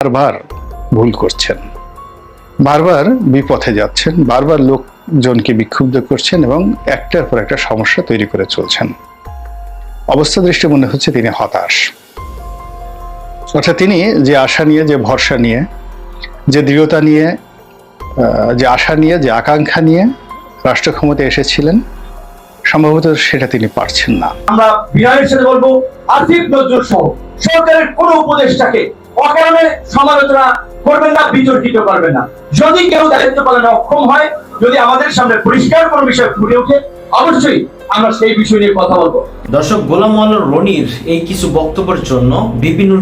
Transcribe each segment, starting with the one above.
বারবার ভুল করছেন। বারবার বিপথে যাচ্ছেন, বারবার লোকজনকে বিক্ষুব্ধ করছেন এবং একটার পর একটা সমস্যা তৈরি করে চলছেন। অবস্থা দৃষ্টি মনে হচ্ছে তিনি হতাশ। অর্থাৎ তিনি যে আশা নিয়ে, যে ভরসা নিয়ে, যে দৃঢ়তা নিয়ে যে আশা নিয়ে, যে আকাঙ্ক্ষা নিয়ে রাষ্ট্র ক্ষমতায় এসেছিলেন, সম্ভবত সেটা তিনি পারছেন না। আমরা বিনয়ের সাথে বলব আসিফ নজরুল সহ সরকারের কোন উপদেষ্টাকে অকারণে সমালোচনা করবেন না, বিতর্কিত করবেন না। যদি কেউ দায়িত্ব পালনে অক্ষম হয়, যদি আমাদের সামনে পরিষ্কার কোনো বিষয় ফুটে ওঠে, অবশ্যই আমরা সেই বিষয় নিয়ে কথা বলব। দর্শক, গোলাম রনির এই কিছু বক্তব্যের জন্য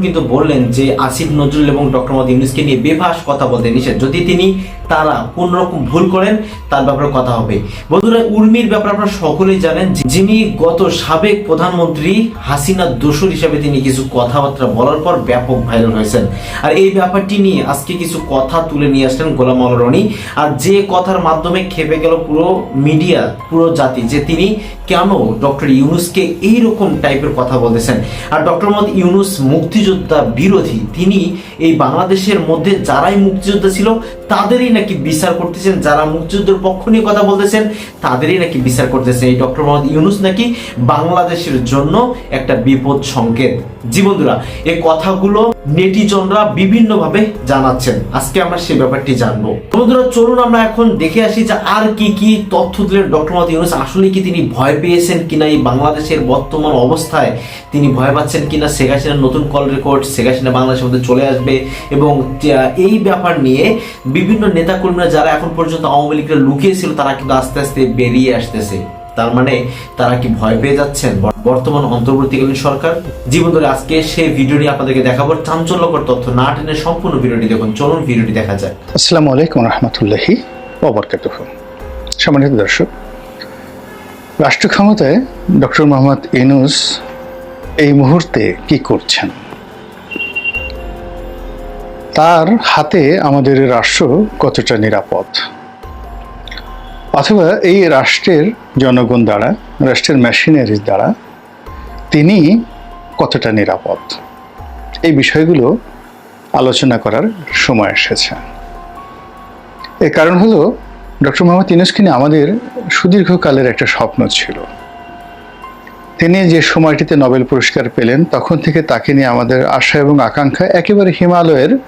কিন্তু বললেন যে আসিফ নজরুল এবং ডক্টর মোহাম্মদ ইউনুসকে নিয়ে বেভাস কথা বলতে নিষেধ। যদি তিনি তারা কোন রকম ভুল করেন, তার ব্যাপারে কথা হবে। বন্ধুরা, উর্মির ব্যাপারে আপনারা সকলেই জানেন যিনি গত সাবেক প্রধানমন্ত্রী হাসিনা দোসর হিসাবে তিনি কিছু কথাবার্তা বলার পর ব্যাপক ভাইরাল হয়েছেন। আর এই ব্যাপারটি নিয়ে আজকে কিছু কথা তুলে নিয়ে আসলেন গোলাম রনি। আর যে কথার মাধ্যমে খেপে গেল পুরো মিডিয়া, পুরো জাতি, যে তিনি কেন ডক্টর ইউনুসকে এই রকম টাইপের কথা বলতেছেন। আর ডক্টর মোহাম্মদ ইউনুস মুক্তিযোদ্ধা বিরোধী, তিনি এই বাংলাদেশের মধ্যে যারাই মুক্তিযোদ্ধা ছিল, তাদেরই নাকি বিচার করতেছেন। যারা মুক্তিযুদ্ধের পক্ষ নিয়ে কথা বলতেছেন, তাদেরই নাকি বিচার করতেছেন। এই ডক্টর মোহাম্মদ ইউনুস নাকি বাংলাদেশের জন্য একটা বিপদ সংকেত। জি বন্ধুরা এই কথাগুলো নেটিজনরা বিভিন্নভাবে জানাচ্ছেন। আজকে আমরা সেই ব্যাপারটি জানব। বন্ধুরা, চলুন আমরা এখন দেখে আসি যে আর কি কি তথ্য দিলেন ডক্টর মোহাম্মদ ইউনুস। আসলে কি তিনি ভয় পেয়েছেন কিনা এই বাংলাদেশের বর্তমান অবস্থায়? তিনি ভয় পাচ্ছেন কিনা? শেখ হাসিনার নতুন কল রেকর্ড, শেখ হাসিনা বাংলাদেশের মধ্যে চলে আসবে এবং এই ব্যাপার নিয়ে বিভিন্ন নেতাকর্মীরা যারা এখন পর্যন্ত আওয়ামী লীগের লুকিয়েছিল তারা কিন্তু আস্তে আস্তে বেরিয়ে আসতেছে। তার মানে তারা কি ভয় পেয়ে যাচ্ছেন? বর্তমান অন্তর্বর্তীকালীন সরকার? জীবন ধরে আজকে সেই ভিডিওটি আপনাদেরকে দেখাবো চাঞ্চল্যকর তথ্য। না টেনে সম্পূর্ণ ভিডিওটি দেখুন। চলুন ভিডিওটি দেখা যায় আসসালামু আলাইকুম রহমতুল্লাহি ওবরকাতুহ সম্মানিত দর্শক, রাষ্ট্র ক্ষমতায় ডক্টর মোহাম্মদ ইনুস এই মুহূর্তে কি করছেন? তার হাতে আমাদের রাষ্ট্র কতটা নিরাপদ? অথবা এই রাষ্ট্রের জনগণ দ্বারা, রাষ্ট্রের মেশিনারিজ দ্বারা তিনি কতটা নিরাপদ? এই বিষয়গুলো আলোচনা করার সময় এসেছে। এর কারণ হলো, ডক্টর মোহাম্মদ ইউনুসকে নিয়ে আমাদের সুদীর্ঘকালের একটা স্বপ্ন ছিল। তিনি যে সময়টিতে নোবেল পুরস্কার পেলেন, তখন থেকে তাকে নিয়ে আমাদের আশা এবং আকাঙ্ক্ষা একেবারে হিমালয়ের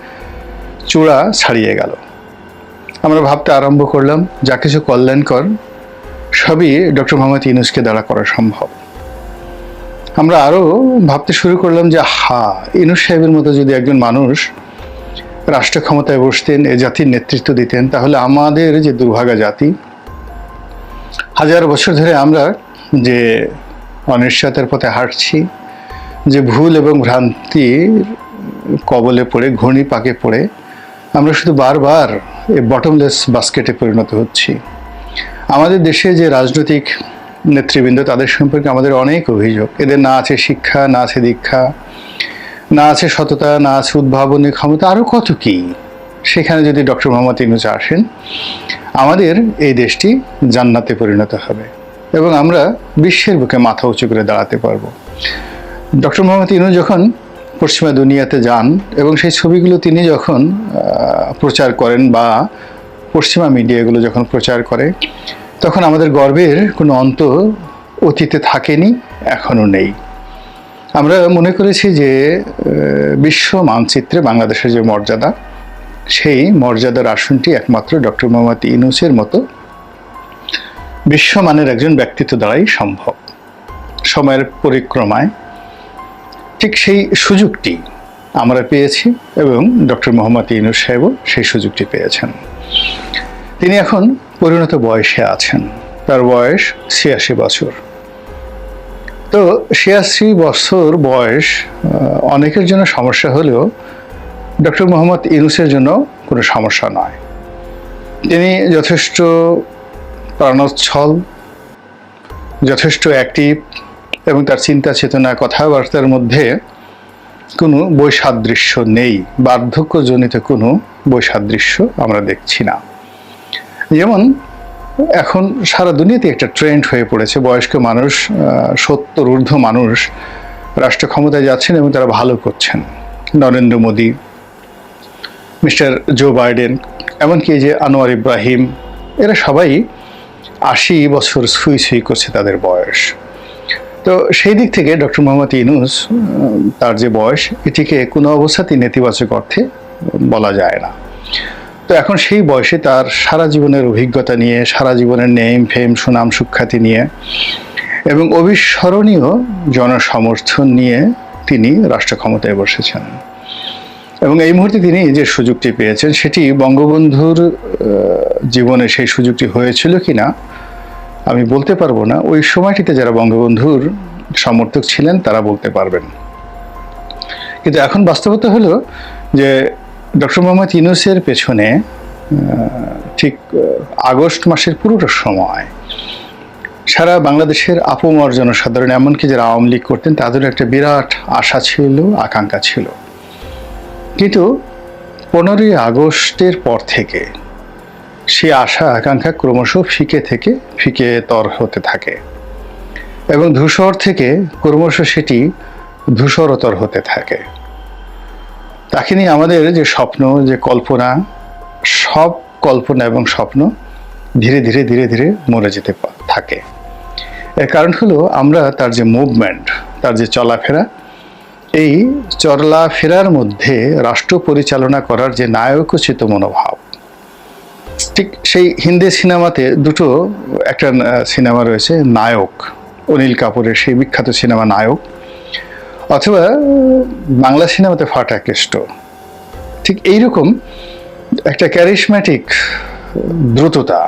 চূড়া ছাড়িয়ে গেল। আমরা ভাবতে আরম্ভ করলাম, যা কিছু কল্যাণকর সবই ডক্টর মোহাম্মদ ইউনুসকে দ্বারা করা সম্ভব। আমরা আরও ভাবতে শুরু করলাম যে হা ইনুস সাহেবের মতো যদি একজন মানুষ রাষ্ট্র ক্ষমতায় বসতেন, এ জাতির নেতৃত্ব দিতেন, তাহলে আমাদের যে দুর্ভাগা জাতি, হাজার বছর ধরে আমরা যে অনিশ্চয়তার পথে হাঁটছি, যে ভুল এবং ভ্রান্তির কবলে পড়ে ঘূর্ণি পাকে পড়ে, আমরা শুধু বারবার বটমলেস বাস্কেটে পরিণত হচ্ছি। আমাদের দেশে যে রাজনৈতিক নেতৃবৃন্দ, তাদের সম্পর্কে আমাদের অনেক অভিযোগ। এদের না আছে শিক্ষা, না আছে দীক্ষা, না আছে সততা, না আছে উদ্ভাবনী ক্ষমতা আরও কত কি? সেখানে যদি ডক্টর মোহাম্মদ ইনুজ আসেন, আমাদের এই দেশটি জান্নাতে পরিণত হবে এবং আমরা বিশ্বের বুকে মাথা উঁচু করে দাঁড়াতে পারব। ডক্টর মোহাম্মদ ইনু যখন পশ্চিমা দুনিয়াতে যান এবং সেই ছবিগুলো তিনি যখন প্রচার করেন বা পশ্চিমা মিডিয়াগুলো যখন প্রচার করে, তখন আমাদের গর্বের কোনো অন্ত অতীতে থাকেনি, এখনও নেই। আমরা মনে করেছি যে বিশ্ব মানচিত্রে বাংলাদেশের যে মর্যাদা, সেই মর্যাদার আসনটি একমাত্র ডক্টর মোহাম্মদ ইনুসের মতো বিশ্বমানের একজন ব্যক্তিত্ব দ্বারাই সম্ভব। সময়ের পরিক্রমায় ঠিক সেই সুযোগটি আমরা পেয়েছি এবং ডক্টর মোহাম্মদ ইনুস সাহেবও সেই সুযোগটি পেয়েছেন। তিনি এখন পরিণত বয়সে আছেন। তার বয়স ছিয়াশি বছর। তো ছিয়াশি বছর বয়স অনেকের জন্য সমস্যা হলেও ডক্টর মোহাম্মদ ইনুসের জন্য কোনো সমস্যা নয়। তিনি যথেষ্ট প্রাণোচ্ছল, যথেষ্ট অ্যাক্টিভ এবং তার চিন্তা চেতনা কথাবার্তার মধ্যে কোনো বৈসাদৃশ্য নেই। বার্ধক্যজনিত কোনো বৈসাদৃশ্য আমরা দেখছি না। যেমন এখন সারা দুনিয়াতে একটা ট্রেন্ড হয়ে পড়েছে। বয়স্ক মানুষ সত্তর ঊর্ধ্ব মানুষ রাষ্ট্র ক্ষমতায় যাচ্ছেন এবং তারা ভালো করছেন। Narendra Modi, mister Joe Biden, এমনকি যে আনোয়ার ইব্রাহিম, এরা সবাই আশি বছর সুই সুই করছে তাদের বয়স। তো সেই দিক থেকে ডক্টর মোহাম্মদ ইনুস তার যে বয়স, এটিকে কোনো অবস্থাতেই নেতিবাচক অর্থে বলা যায় না। তো এখন সেই বয়সে তার সারা জীবনের অভিজ্ঞতা নিয়ে, সারা জীবনের নেম, ফেম, সুনাম, সুখ্যাতি নিয়ে এবং অবিস্মরণীয় জনসমর্থন নিয়ে তিনি রাষ্ট্র ক্ষমতায় বসেছেন। এবং এই মুহূর্তে তিনি যে সুযোগটি পেয়েছেন, সেটি বঙ্গবন্ধুর জীবনে সেই সুযোগটি হয়েছিল কিনা আমি বলতে পারব না, ওই সময়টিতে যারা বঙ্গবন্ধুর সমর্থক ছিলেন, তারা বলতে পারবেন। কিন্তু এখন বাস্তবতা হলো যে ডক্টর মোহাম্মদ ইউনুসের পেছনে ঠিক আগস্ট মাসের পুরোটা সময়, সারা বাংলাদেশের আপমর জনসাধারণ, এমনকি যারা আওয়ামী লীগ করতেন, তাদের একটা বিরাট আশা ছিল, আকাঙ্ক্ষা ছিল। কিন্তু পনেরোই আগস্টের পর থেকে সে আশা আকাঙ্ক্ষা ক্রমশ ফিকে থেকে, ফিকে তর হতে থাকে এবং ধূসর থেকে ক্রমশ সেটি ধূসরতর হতে থাকে। তাকে নিয়ে আমাদের যে স্বপ্ন, যে কল্পনা, সব কল্পনা এবং স্বপ্ন ধীরে ধীরে ধীরে ধীরে মরে যেতে থাকে। এর কারণ হলো আমরা তার যে মুভমেন্ট তার যে চলাফেরা, এই চলাফেরার মধ্যে রাষ্ট্র পরিচালনা করার যে নায়কোচিত মনোভাব ঠিক সেই হিন্দি সিনেমাতে দুটো একটা সিনেমা রয়েছে, নায়ক, অনিল কাপুরের সেই বিখ্যাত সিনেমা নায়ক, অথবা বাংলা সিনেমাতে ফাটা কেষ্ট। ঠিক এইরকম একটা ক্যারিসম্যাটিক দ্রুততা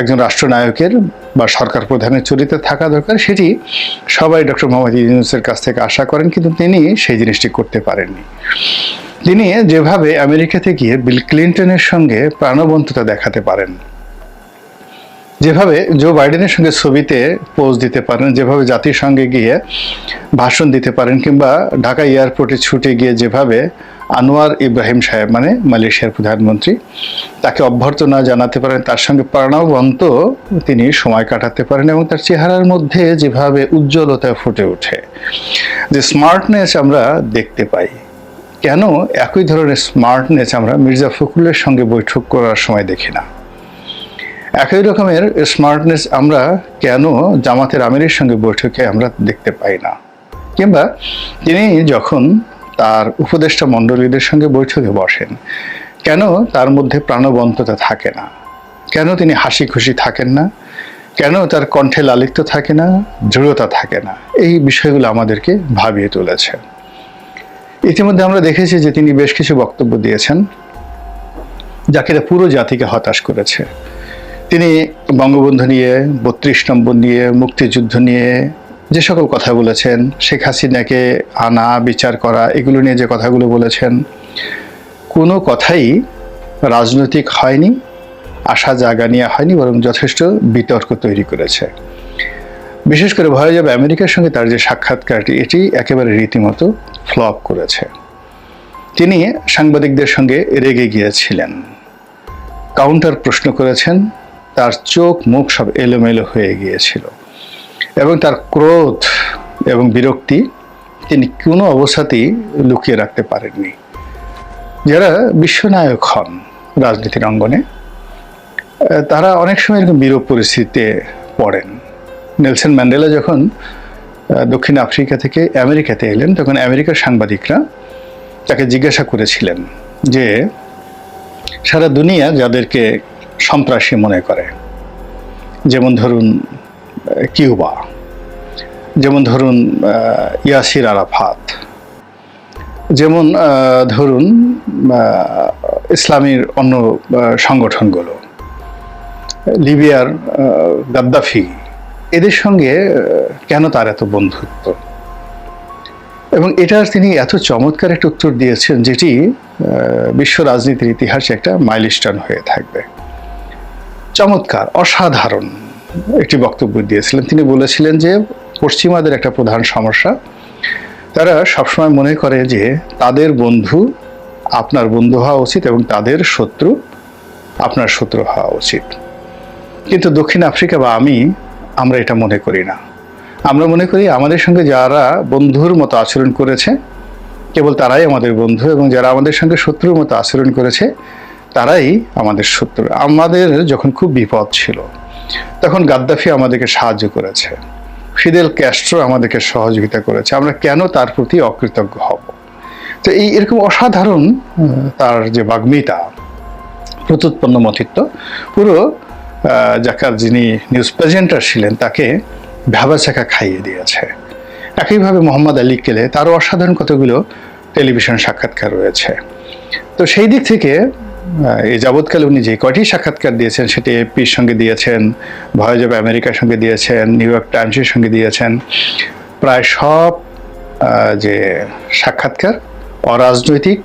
একজন রাষ্ট্রনায়কের বা সরকার প্রধানের চরিত্রে থাকা দরকার, সেটি সবাই ডক্টর মোহাম্মদ ইউনুসের কাছ থেকে আশা করেন, কিন্তু তিনি সেই জিনিসটি করতে পারেননি। তিনি যেভাবে আমেরিকাতে গিয়ে বিল ক্লিন্টনের সঙ্গে প্রাণবন্ততা দেখাতে পারেন, যেভাবে জো বাইডেনের সঙ্গে ছবিতে পোজ দিতে পারেন, যেভাবে জাতিসংঘে গিয়ে ভাষণ দিতে পারেন, কিংবা ঢাকা এয়ারপোর্টে ছুটে গিয়ে যেভাবে আনোয়ার ইব্রাহিম সাহেব মানে মালয়েশিয়ার প্রধানমন্ত্রী, তাকে অভ্যর্থনা জানাতে পারেন, তার সঙ্গে প্রাণবন্ত তিনি সময় কাটাতে পারেন এবং তার চেহারার মধ্যে যেভাবে উজ্জ্বলতা ফুটে ওঠে। যে স্মার্টনেস আমরা দেখতে পাই। কেন একই ধরনের স্মার্টনেস আমরা মির্জা ফখরুলের সঙ্গে বৈঠক করার সময় দেখি না? একই রকমের স্মার্টনেস আমরা কেন জামাতের আমিরের সঙ্গে বৈঠকে আমরা দেখতে পাই না? কিংবা তিনি যখন তার উপদেষ্টা মণ্ডলীদের সঙ্গে বৈঠকে বসেন, কেন তার মধ্যে প্রাণবন্ততা থাকে না? কেন তিনি হাসি খুশি থাকেন না? কেন তার কণ্ঠে লালিত্য থাকে না? দৃঢ়তা থাকে না? এই বিষয়গুলো আমাদেরকে ভাবিয়ে তুলেছে। ইতিমধ্যে আমরা দেখেছি যে তিনি বেশ কিছু বক্তব্য দিয়েছেন যা কিনা পুরো জাতিকে হতাশ করেছে। তিনি বঙ্গবন্ধু নিয়ে, বত্রিশ নম্বর নিয়ে, মুক্তিযুদ্ধ নিয়ে যে সকল কথা বলেছেন, শেখ হাসিনাকে আনা, বিচার করা, এগুলো নিয়ে যে কথাগুলো বলেছেন, কোনো কথাই রাজনৈতিক হয়নি, আশা জাগা নিয়ে হয়নি, বরং যথেষ্ট বিতর্ক তৈরি করেছে। বিশেষ করে ভয় যাবে আমেরিকার সঙ্গে তার যে সাক্ষাৎকারটি, এটি একেবারে রীতিমতো ফ্লপ করেছে। তিনি সাংবাদিকদের সঙ্গে রেগে গিয়েছিলেন। কাউন্টার প্রশ্ন করেছেন, তার চোখ মুখ সব এলোমেলো হয়ে গিয়েছিল এবং তার ক্রোধ এবং বিরক্তি তিনি কোনো অবস্থাতেই লুকিয়ে রাখতে পারেননি। যারা বিশ্বনায়ক হন রাজনীতির অঙ্গনে, তারা অনেক সময় এরকম বিরূপ পরিস্থিতিতে পড়েন। নেলসন ম্যান্ডেলা যখন দক্ষিণ আফ্রিকা থেকে আমেরিকাতে এলেন। তখন আমেরিকার সাংবাদিকরা তাকে জিজ্ঞাসা করেছিলেন যে, সারা দুনিয়া যাদেরকে সন্ত্রাসী মনে করে, যেমন ধরুন কিউবা, যেমন ধরুন ইয়াসির আরাফাত, যেমন ধরুন ইসলামীর অন্য সংগঠনগুলো, লিবিয়ার গাদ্দাফি এদের সঙ্গে কেন তার এত বন্ধুত্ব? এবং এটার তিনি এত চমৎকার একটা উত্তর দিয়েছেন, যেটি বিশ্ব রাজনীতির ইতিহাসে একটা মাইলস্টোন হয়ে থাকবে। চমৎকার, অসাধারণ একটি বক্তব্য দিয়েছিলেন। তিনি বলেছিলেন যে, পশ্চিমাদের একটা প্রধান সমস্যা, তারা সবসময় মনে করে যে, তাদের বন্ধু আপনার বন্ধু হওয়া উচিত এবং তাদের শত্রু আপনার শত্রু হওয়া উচিত। কিন্তু দক্ষিণ আফ্রিকা বা আমি আমরা এটা মনে করি না। আমরা মনে করি আমাদের সঙ্গে যারা বন্ধুর মতো আচরণ করেছে, কেবল তারাই আমাদের বন্ধু এবং যারা আমাদের সঙ্গে শত্রুর মতো আচরণ করেছে, তারাই আমাদের শত্রু। আমাদের যখন খুব বিপদ ছিল, তখন গাদ্দাফি আমাদেরকে সাহায্য করেছে। ফিদেল ক্যাস্ট্রো আমাদেরকে সহযোগিতা করেছে। আমরা কেন তার প্রতি অকৃতজ্ঞ হব? তো এই এরকম অসাধারণ তার যে বাগ্মিতা, প্রত্যুৎপন্ন মতিত্ব, পুরো যাকার যিনি নিউজ প্রেজেন্টার ছিলেন, তাকে ভ্যাবাচাকা খাইয়ে দিয়েছে। একইভাবে মোহাম্মদ আলী কেলে তারও অসাধারণ কতগুলো টেলিভিশন সাক্ষাৎকার রয়েছে। তো সেই দিক থেকে এই যাবৎকালে উনি যে কয়টি সাক্ষাৎকার দিয়েছেন, সেটি এপির সঙ্গে দিয়েছেন ভয়েজ অব আমেরিকার সঙ্গে দিয়েছেন, নিউ ইয়র্ক টাইমসের সঙ্গে দিয়েছেন, প্রায় সব যে সাক্ষাৎকার অরাজনৈতিক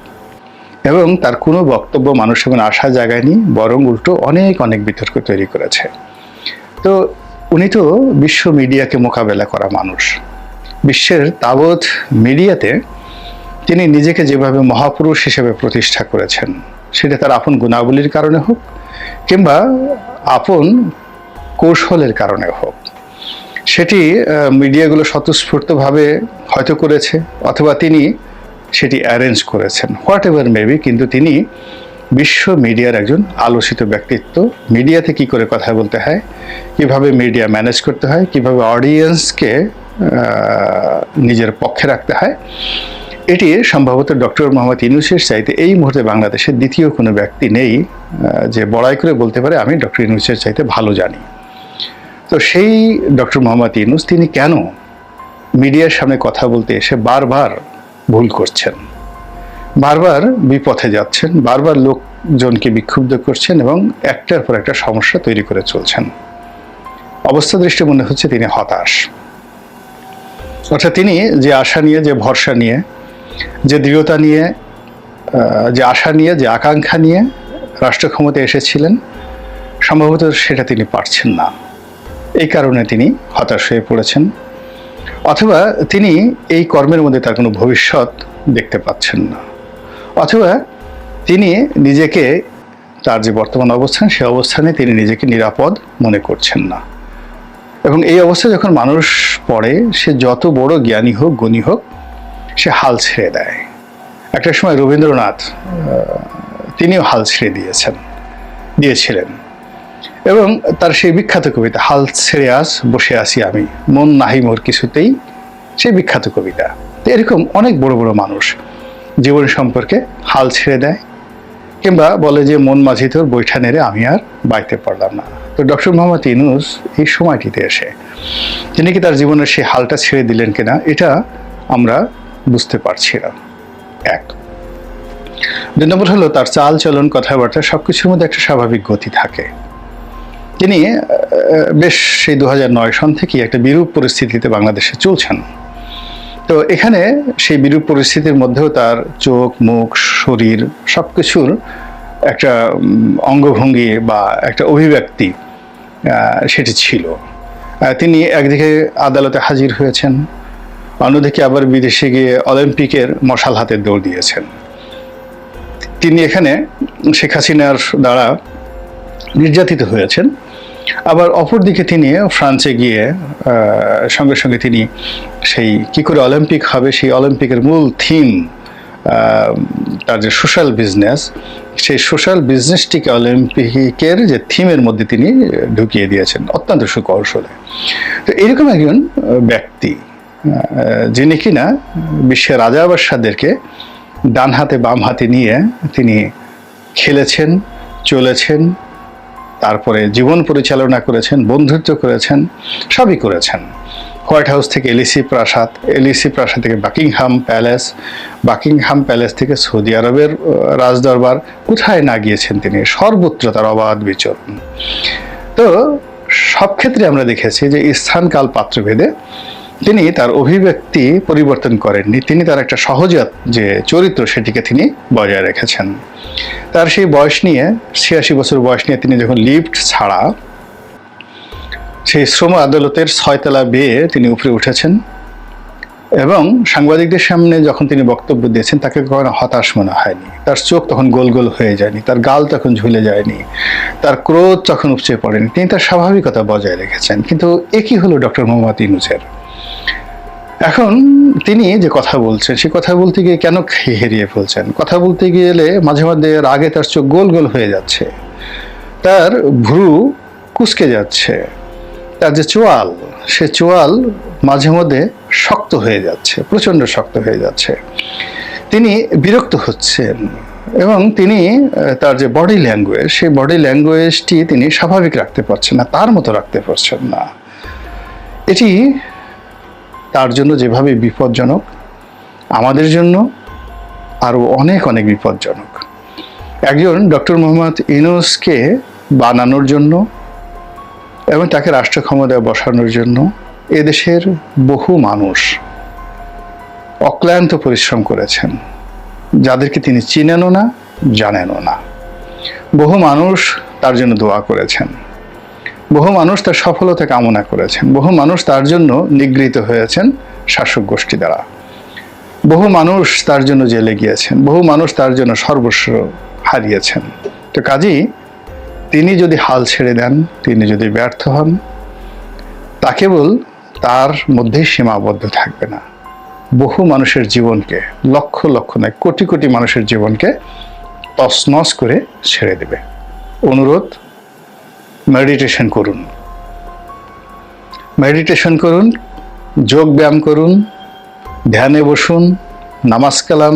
এবং তার কোনো বক্তব্য মানুষের মনে আশা জাগায়নি, বরং উল্টো অনেক অনেক বিতর্ক তৈরি করেছে। তো উনি তো বিশ্ব মিডিয়াকে মোকাবেলা করা মানুষ। বিশ্বের তাবৎ মিডিয়াতে তিনি নিজেকে যেভাবে মহাপুরুষ হিসেবে প্রতিষ্ঠা করেছেন, সেটা তার আপন গুণাবলীর কারণে হোক কিংবা আপন কৌশলের কারণে হোক। সেটি মিডিয়াগুলো স্বতঃস্ফূর্তভাবে হয়তো করেছে, অথবা তিনি সেটি অ্যারেঞ্জ করেছেন। হোয়াট এভার মেবি কিন্তু তিনি বিশ্ব মিডিয়ার একজন আলোচিত ব্যক্তিত্ব। মিডিয়াতে কি করে কথা বলতে হয়? কীভাবে মিডিয়া ম্যানেজ করতে হয়? কীভাবে অডিয়েন্সকে নিজের পক্ষে রাখতে হয়? এটি সম্ভবত ডক্টর মোহাম্মদ ইউনুসের চাইতে এই মুহূর্তে বাংলাদেশের দ্বিতীয় কোনো ব্যক্তি নেই যে বড়াই করে বলতে পারে, আমি ডক্টর ইউনুসের চাইতে ভালো জানি। তো সেই ডক্টর মোহাম্মদ ইউনুস, তিনি কেন মিডিয়ার সামনে কথা বলতে এসে বারবার ভুল করছেন। বারবার বিপথে যাচ্ছেন, বারবার লোকজনকে বিক্ষুব্ধ করছেন এবং একটার পর একটা সমস্যা তৈরি করে চলছেন। অবস্থা দৃষ্টি মনে হচ্ছে তিনি হতাশ। অর্থাৎ তিনি যে আশা নিয়ে, যে ভরসা নিয়ে, যে দৃঢ়তা নিয়ে যে আশা নিয়ে, যে আকাঙ্ক্ষা নিয়ে রাষ্ট্র ক্ষমতায় এসেছিলেন, সম্ভবত সেটা তিনি পারছেন না। এই কারণে তিনি হতাশ হয়ে পড়েছেন। অথবা তিনি এই কর্মের মধ্যে তার কোনো ভবিষ্যৎ দেখতে পাচ্ছেন না। অথবা তিনি নিজেকে, তার যে বর্তমান অবস্থান, সে অবস্থানে তিনি নিজেকে নিরাপদ মনে করছেন না। এবং এই অবস্থায় যখন মানুষ পড়ে, সে যত বড় জ্ঞানী হোক, গুণী হোক, সে হাল ছেড়ে দেয়। একটা সময় রবীন্দ্রনাথ তিনিও হাল ছেড়ে দিয়েছেন, দিয়েছিলেন। এবং তার সেই বিখ্যাত কবিতা, হাল ছেড়ে আস বসে আছি আমি। মন নাহি মোর কিছুতেই সেই বিখ্যাত কবিতা। এরকম অনেক বড় বড় মানুষ জীবন সম্পর্কে হাল ছেড়ে দেয়, কিংবা বলে যে, মন মাঝি তোর বৈঠা নেড়ে আমি আর বাইতে পারলাম না। তো ডক্টর মোহাম্মদ ইনুস এই সময়টিতে এসে তিনি কি তার জীবনের সেই হালটা ছেড়ে দিলেন কিনা, এটা আমরা বুঝতে পারছি না। এক, দুই নম্বর হলো তার চাল চলন কথাবার্তা সব কিছুর মধ্যে একটা স্বাভাবিক গতি থাকে। তিনি বেশ সেই দু সন থেকেই একটা বিরূপ পরিস্থিতিতে বাংলাদেশে চলছেন। তো এখানে সেই বিরূপ পরিস্থিতির মধ্যেও তার চোখ, মুখ, শরীর সব কিছুর একটা অঙ্গভঙ্গি বা একটা অভিব্যক্তি সেটি ছিল। তিনি একদিকে আদালতে হাজির হয়েছেন, অন্যদিকে আবার বিদেশে গিয়ে অলিম্পিকের মশাল হাতে দৌড় দিয়েছেন। তিনি এখানে শেখ হাসিনার দ্বারা নির্যাতিত হয়েছেন। আবার অপরদিকে তিনি ফ্রান্সে গিয়ে সঙ্গে সঙ্গে তিনি সেই কি করে অলিম্পিক হবে, সেই অলিম্পিকের মূল থিম তার যে সোশ্যাল বিজনেস, সেই সোশ্যাল বিজনেসটিকে অলিম্পিকের যে থিমের মধ্যে তিনি ঢুকিয়ে দিয়েছেন, অত্যন্ত সুকৌশলে। তো এরকম একজন ব্যক্তি যিনি কিনা বিশ্বের রাজা বাদশাদেরকে ডান হাতে বাম হাতে নিয়ে তিনি খেলেছেন, চলেছেন তারপরে জীবন পরিচালনা করেছেন, বন্ধুত্ব করেছেন, সবই করেছেন। হোয়াইট হাউস থেকে এলিসি প্রাসাদ এলিসি প্রাসাদ থেকে বাকিংহাম প্যালেস বাকিংহাম প্যালেস থেকে সৌদি আরবের রাজদরবার, কোথায় না গিয়েছেন তিনি? সর্বত্র তার অবাধ বিচরণ। তো সব ক্ষেত্রে আমরা দেখেছি যে স্থানকাল পাত্রভেদে তিনি তার অভিব্যক্তি পরিবর্তন করেননি। তিনি তার একটা সহজাত যে চরিত্র সেটিকে তিনি বজায় রেখেছেন। তার সেই বয়স নিয়ে, ছিয়াশি বছর বয়স নিয়ে তিনি যখন লিফট ছাড়া, সেই শ্রম আদালতের ছয়তলা বেয়ে তিনি উপরে উঠেছেন এবং সাংবাদিকদের সামনে যখন তিনি বক্তব্য দিয়েছেন, তাকে কখনো হতাশ মনে হয়নি। তার চোখ তখন গোল গোল হয়ে যায়নি, তার গাল তখন ঝুলে যায়নি, তার ক্রোধ তখন উপচে পড়েনি। তিনি তার স্বাভাবিকতা বজায় রেখেছেন। কিন্তু একই হলো ডক্টর মোহাম্মদ ইনুজের এখন তিনি যে কথা বলছেন, সে কথা বলতে গিয়ে কেন হেরিয়ে ফেলছেন? কথা বলতে গেলে মাঝে মাঝে রাগে তার চোখ গোল গোল হয়ে যাচ্ছে। তার ভ্রু কুচকে যাচ্ছে। তার যে চোয়াল, সে চোয়াল মাঝে মধ্যে শক্ত হয়ে যাচ্ছে, প্রচণ্ড শক্ত হয়ে যাচ্ছে। তিনি বিরক্ত হচ্ছেন এবং তিনি তার যে বডি ল্যাঙ্গুয়েজ সেই বডি ল্যাঙ্গুয়েজটি তিনি স্বাভাবিক রাখতে পারছেন না, তার মতো রাখতে পারছেন না। এটি তার জন্য যেভাবে বিপজ্জনক, আমাদের জন্য আরও অনেক অনেক বিপজ্জনক। একজন ডক্টর মোহাম্মদ ইনোসকে বানানোর জন্য এবং তাকে রাষ্ট্র ক্ষমতায় বসানোর জন্য এদেশের বহু মানুষ অক্লান্ত পরিশ্রম করেছেন, যাদেরকে তিনি চিনেনও না, জানেনও না। বহু মানুষ তার জন্য দোয়া করেছেন। বহু মানুষ তার সফলতা কামনা করেছেন। বহু মানুষ তার জন্য নিগৃহীত হয়েছেন শাসক গোষ্ঠী দ্বারা। বহু মানুষ তার জন্য জেলে গিয়েছেন। বহু মানুষ তার জন্য সর্বস্ব হারিয়েছেন। তো কাজেই তিনি যদি হাল ছেড়ে দেন, তিনি যদি ব্যর্থ হন, তা কেবল তার মধ্যেই সীমাবদ্ধ থাকবে না। বহু মানুষের জীবনকে, লক্ষ লক্ষ নয়, কোটি কোটি মানুষের জীবনকে তছনছ করে ছেড়ে দেবে। অনুরোধ মেডিটেশন করুন। মেডিটেশন করুন, যোগ ব্যায়াম করুন, ধ্যানে বসুন, নামাজ কালাম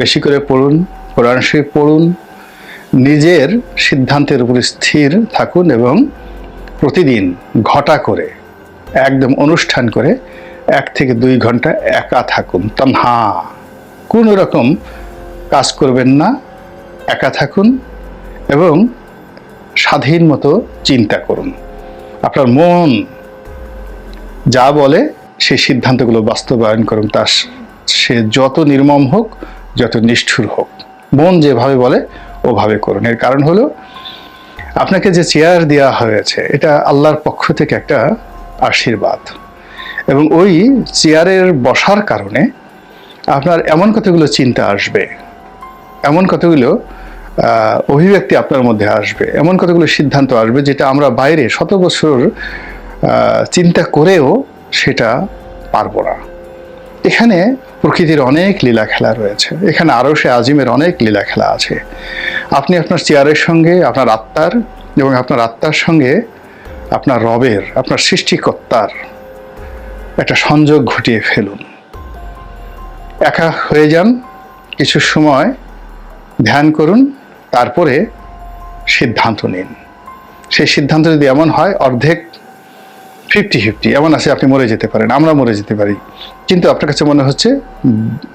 বেশি করে পড়ুন, কোরআন শরীফ পড়ুন, নিজের সিদ্ধান্তের উপর স্থির থাকুন এবং প্রতিদিন ঘটা করে, একদম অনুষ্ঠান করে এক থেকে দুই ঘণ্টা একা থাকুন। তনহা, কোনো রকম কাজ করবেন না, একা থাকুন এবং স্বাধীন মতো চিন্তা করুন। আপনার মন যা বলে সেই সিদ্ধান্তগুলো বাস্তবায়ন করুন। তা সে যত নির্মম হোক, যত নিষ্ঠুর হোক। মন যেভাবে বলে, ওভাবে করুন। এর কারণ হলো, আপনাকে যে চেয়ার দেওয়া হয়েছে, এটা আল্লাহর পক্ষ থেকে একটা আশীর্বাদ। এবং ওই চেয়ারের বসার কারণে আপনার এমন কতগুলো চিন্তা আসবে, এমন কতগুলো অভিব্যক্তি আপনার মধ্যে আসবে। এমন কতগুলো সিদ্ধান্ত আসবে যেটা আমরা বাইরে শত বছর চিন্তা করেও সেটা পারব না। এখানে প্রকৃতির অনেক লীলা খেলা রয়েছে। এখানে আরও সে আজিমের অনেক লীলা খেলা আছে। আপনি আপনার চেয়ারের সঙ্গে, আপনার আত্মার এবং আপনার আত্মার সঙ্গে আপনার রবের, আপনার সৃষ্টিকর্তার একটা সংযোগ ঘটিয়ে ফেলুন। একা হয়ে যান, কিছু সময় ধ্যান করুন তারপরে সিদ্ধান্ত নিন। সেই সিদ্ধান্ত যদি এমন হয়, অর্ধেক ফিফটি ফিফটি এমন আছে আপনি মরে যেতে পারেন, আমরা মরে যেতে পারি। কিন্তু আপনার কাছে মনে হচ্ছে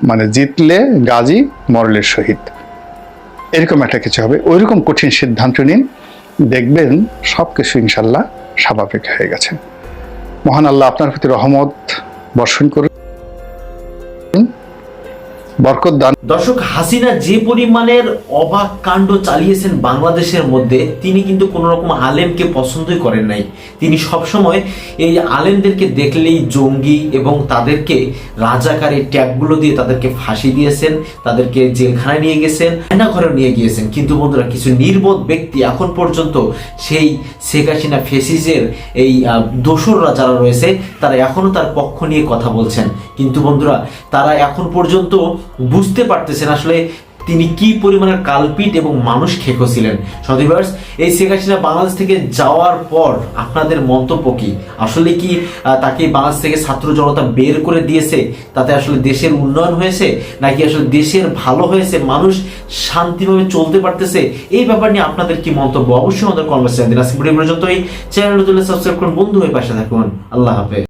মানে জিতলে গাজী মরলের শহীদ। এরকম একটা কিছু হবে। ওইরকম কঠিন সিদ্ধান্ত নিন, দেখবেন সব কিছু ইনশাল্লাহ স্বাভাবিক হয়ে গেছে। মহান আল্লাহ আপনার প্রতি রহমত বর্ষণ করুন দর্শক, হাসিনা যে পরিমাণের অবাক কাণ্ড চালিয়েছেন বাংলাদেশের মধ্যে, তিনি কিন্তু কোন রকম আলেমকে পছন্দই করেন নাই। তিনি সবসময় এই আলেমদেরকে দেখলেই জঙ্গি এবং তাদেরকে রাজাকারী ট্যাগগুলো দিয়ে তাদেরকে ফাঁসি দিয়েছেন, তাদেরকে জেলখানায় নিয়ে গেছেন ঘরে নিয়ে গিয়েছেন। কিন্তু বন্ধুরা, কিছু নির্বোধ ব্যক্তি এখন পর্যন্ত সেই শেখ হাসিনা ফেসিসের এই দোসররা যারা রয়েছে, তারা এখনও তার পক্ষ নিয়ে কথা বলছেন। কিন্তু বন্ধুরা, তারা এখন পর্যন্ত বুঝতে পারতেছেন আসলে তিনি কি পরিমাণের কালপিট এবং মানুষ খেকো ছিলেন। সদিভার্স এই শেখ হাসিনা বাংলাদেশ থেকে যাওয়ার পর আপনাদের মন্তব্য কি? আসলে কি তাকে বাংলাদেশ থেকে ছাত্র জনতা বের করে দিয়েছে? তাতে আসলে দেশের উন্নয়ন হয়েছে? নাকি আসলে দেশের ভালো হয়েছে? মানুষ শান্তিভাবে চলতে পারতেছে? এই ব্যাপার নিয়ে আপনাদের কি মন্তব্য? অবশ্যই আমাদের কনভার্সেশন দিন। আজকে ভিডিও পর্যন্ত এই চ্যানেল সাবস্ক্রাইব করুন। বন্ধু হয়ে পাশে থাকুন। আল্লাহ হাফেজ।